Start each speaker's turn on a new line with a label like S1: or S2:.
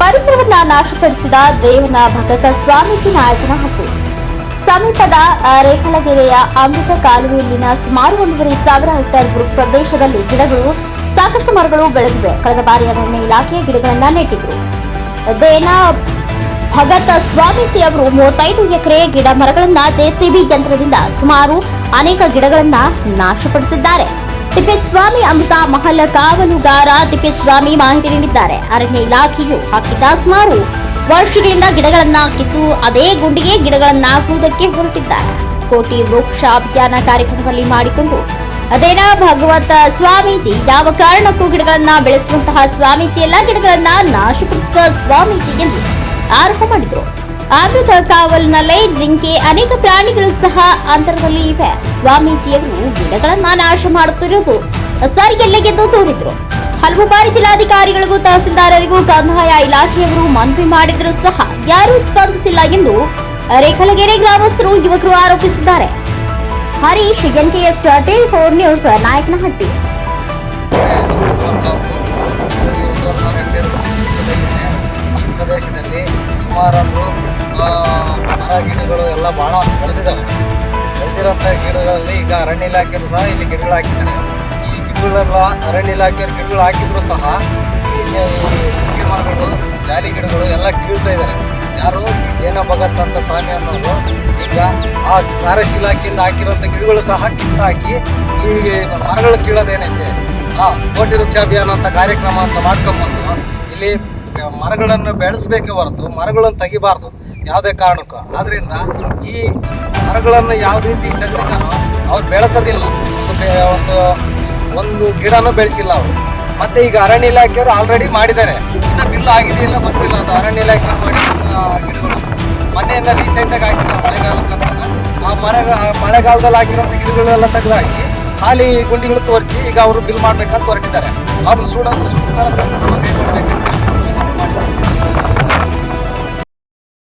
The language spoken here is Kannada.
S1: ಪರಿಸರವನ್ನ ನಾಶಪಡಿಸಿದ ದೇವನ ಭಗತ ಸ್ವಾಮೀಜಿ ನಾಯಕನ ಹಕ್ಕು. ಸಮೀಪದ ರೇಖಲಗೆರೆಯ ಅಮೃತ ಕಾಲುವೆಯಲ್ಲಿನ ಸುಮಾರು ಒಂದೂವರೆ ಸಾವಿರ ಹೆಕ್ಟೇರ್ ಪ್ರದೇಶದಲ್ಲಿ ಗಿಡಗಳು ಸಾಕಷ್ಟು ಮರಗಳು ಬೆಳೆದಿವೆ. ಕಳೆದ ಬಾರಿ ಅರಣ್ಯ ಇಲಾಖೆಯ ಗಿಡಗಳನ್ನ ನೆಟ್ಟಿದ್ರು. ದೇನ ಭಗತ ಸ್ವಾಮೀಜಿ ಅವರು ಮೂವತ್ತೈದು ಎಕರೆ ಗಿಡ ಮರಗಳನ್ನ ಜೆಸಿಬಿ ಯಂತ್ರದಿಂದ ಸುಮಾರು ಅನೇಕ ಗಿಡಗಳನ್ನ ನಾಶಪಡಿಸಿದ್ದಾರೆ. ತಿಪ್ಪೇಸ್ವಾಮಿ ಅಮೃತ ಮಹಲ್ ಕಾವಲುಗಾರ ತಿಪ್ಪೇಸ್ವಾಮಿ ಮಾಹಿತಿ ನೀಡಿದ್ದಾರೆ. ಅರಣ್ಯ ಇಲಾಖೆಯು ಹಾಕಿದ್ದ ಸುಮಾರು ವರ್ಷಗಳಿಂದ ಗಿಡಗಳನ್ನ ಕಿತ್ತು ಅದೇ ಗುಂಡಿಗೆ ಗಿಡಗಳನ್ನ ಹಾಕುವುದಕ್ಕೆ ಹೊರಟಿದ್ದಾರೆ. ಕೋಟಿ ವೃಕ್ಷ ಅಭಿಯಾನ ಕಾರ್ಯಕ್ರಮದಲ್ಲಿ ಮಾಡಿಕೊಂಡು ಅದೇನ ಭಗವತ ಸ್ವಾಮೀಜಿ, ಯಾವ ಕಾರಣಕ್ಕೂ ಗಿಡಗಳನ್ನ ಬೆಳೆಸುವಂತಹ ಸ್ವಾಮೀಜಿ ಎಲ್ಲ ಗಿಡಗಳನ್ನ ನಾಶಪಡಿಸುವ ಸ್ವಾಮೀಜಿ ಎಂದು ಆರೋಪ ಮಾಡಿದ್ರು. ಅಮೃತ ಕಾವಲ್ನಲ್ಲೇ ಜಿಂಕೆ ಅನೇಕ ಪ್ರಾಣಿಗಳು ಸಹ ಅಂತರದಲ್ಲಿ ಇವೆ ಸ್ವಾಮೀಜಿಯವರು ಗಿಡಗಳನ್ನ ನಾಶ ಮಾಡುತ್ತಿರುವುದು ಸರಿಯಲ್ಲಗೆದ್ದು ತೋರಿದ್ರು ಹಲವು ಬಾರಿ ಜಿಲ್ಲಾಧಿಕಾರಿಗಳಿಗೂ ತಹಸೀಲ್ದಾರರಿಗೂ ಕಂದಾಯ ಇಲಾಖೆಯವರು ಮನವಿ ಮಾಡಿದರೂ ಸಹ ಯಾರೂ ಸ್ಪಂದಿಸಿಲ್ಲ ಎಂದು ರೇಖಲಗೆರೆ ಗ್ರಾಮಸ್ಥರು ಯುವಕರು ಆರೋಪಿಸಿದ್ದಾರೆ Harish NKS TV four news Nayakanahatti
S2: ಪ್ರದೇಶದಲ್ಲಿ ಸುಮಾರು ಮರ ಗಿಡಗಳು ಎಲ್ಲ ಭಾಳ ಬೆಳೆದಿದ್ದಾವೆ. ಬೆಳೆದಿರೋಂಥ ಗಿಡಗಳಲ್ಲಿ ಈಗ ಅರಣ್ಯ ಇಲಾಖೆಯವರು ಸಹ ಇಲ್ಲಿ ಗಿಡಗಳು ಹಾಕಿದ್ದಾರೆ. ಈ ಗಿಡಗಳೆಲ್ಲ ಅರಣ್ಯ ಇಲಾಖೆಯವರು ಗಿಡಗಳು ಹಾಕಿದ್ರು ಸಹ ಈ ಮರಗಳು ಜಾಲಿ ಗಿಡಗಳು ಎಲ್ಲ ಕೀಳ್ತಾ ಇದ್ದಾರೆ. ಯಾರು ದೇನ ಭಗತ್ ಅಂತ ಸ್ವಾಮಿ ಅನ್ನೋದು ಈಗ ಆ ಫಾರೆಸ್ಟ್ ಇಲಾಖೆಯಿಂದ ಹಾಕಿರೋಂಥ ಗಿಡಗಳು ಸಹ ಕಿತ್ತಾಕಿ ಈ ಮರಗಳು ಕೀಳೋದೇನೈತೆ? ಆ, ಕೋಟಿ ವೃಕ್ಷ ಅಭಿಯಾನ ಅಂತ ಕಾರ್ಯಕ್ರಮ ಅಂತ ಮಾಡ್ಕೊಂಬಂದು ಇಲ್ಲಿ ಮರಗಳನ್ನು ಬೆಳೆಸಬೇಕೇ ಹೊರತು ಮರಗಳನ್ನು ತೆಗಿಬಾರ್ದು. ಯಾವುದೇ ಕಾರಣಕ್ಕೂ. ಆದ್ರಿಂದ ಈ ಮರಗಳನ್ನು ಯಾವ ರೀತಿ ತೆಗೆದಿದ್ದಾರೋ ಅವ್ರು ಬೆಳೆಸೋದಿಲ್ಲ. ಒಂದು ಒಂದು ಗಿಡನೂ ಬೆಳೆಸಿಲ್ಲ ಅವರು. ಮತ್ತೆ ಈಗ ಅರಣ್ಯ ಇಲಾಖೆಯವರು ಆಲ್ರೆಡಿ ಮಾಡಿದ್ದಾರೆ. ಇನ್ನು ಬಿಲ್ ಆಗಿದೆಯಿಲ್ಲ ಗೊತ್ತಿಲ್ಲ. ಅದು ಅರಣ್ಯ ಇಲಾಖೆ ಮಾಡಿ ಗಿಡಗಳು. ಮೊನ್ನೆಯಿಂದ ರೀಸೆಂಟಾಗಿ ಹಾಕಿದ್ದಾರೆ ಮಳೆಗಾಲಕ್ಕಂತ ಆ ಮರ ಮಳೆಗಾಲದಲ್ಲಿ ಹಾಕಿರೋಂಥ ಗಿಡಗಳೆಲ್ಲ ತೆಗೆದಾಕಿ ಖಾಲಿ ಗುಂಡಿಗಳು ತೋರಿಸಿ ಈಗ ಅವರು ಬಿಲ್ ಮಾಡಬೇಕಂತ ಹೊರಟಿದ್ದಾರೆ. ಅವ್ರನ್ನ ಸುಡೋದು ಸುಡ್ತಾರೆ